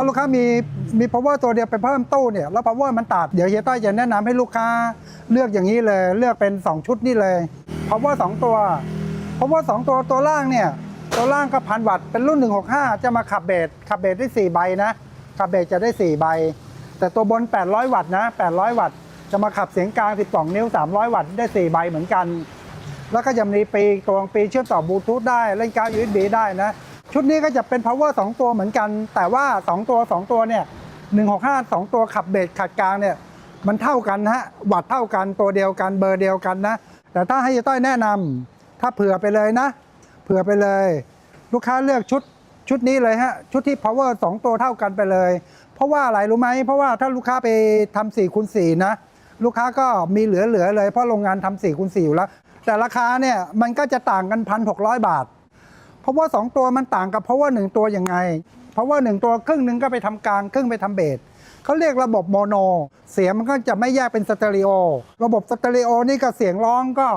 ถ้าลูกค้ามีมี power ตัวเดียวไปเพิ่มตู้เนี่ยแล้ว power มันตัดเดี๋ยวเฮียต้อยจะแนะนำให้ลูกค้าเลือกอย่างนี้เลยเลือกเป็น 2 ชุดนี่เลย power 2 ตัว power 2 ตัวตัวล่างเนี่ยตัวล่างก็พันวัตต์เป็นรุ่น 165 จะมาขับเบสขับเบสได้ 4 ใบนะขับเบสจะได้ 4 ใบ แต่ตัวบน 800 วัตต์นะ800 วัตต์จะมาขับเสียงกลาง 12 นิ้ว 300 วัตต์ได้ 4 ใบเหมือนกัน แล้วก็จะมีปีกตัวปีเชื่อมต่อบลูทูธได้เล่นการ์ด USB ได้นะ ชุดนี้ก็จะเป็น power 2 ตัวเหมือนกัน แต่ว่า 2 ตัว 2 ตัวเนี่ย165 2 ตัวขับเบสขัดกลางเนี่ยมันเท่ากันฮะวัตต์เท่ากันตัวเดียวกันเบอร์เดียวกันนะ แต่ถ้าให้ต้อยแนะนำถ้าเผื่อไปเลยนะ เผื่อไปเลย ลูกค้าเลือกชุดชุดนี้เลยฮะชุดที่ power 2 ตัวเท่ากันไปเลย เพราะว่าอะไรรู้ไหมเพราะว่าถ้าลูกค้าไปทำ4คูณ4นะ ลูกค้าก็มีเหลือๆเลยเพราะโรงงานทำ4คูณ4อยู่แล้ว แต่ราคาเนี่ยมันก็จะต่างกันพันหกบาท เพราะว่า 2 ตัวมันต่างกับเพราะว่า 1 ตัวยังไง เพราะว่า 1 ตัวครึ่งหนึ่งก็ไปทำกลางครึ่งไปทำเบสเขาเรียกระบบโมโน เสียงมันก็จะไม่แยกเป็นสเตอริโอ ระบบสเตอริโอนี่ก็เสียงร้องก็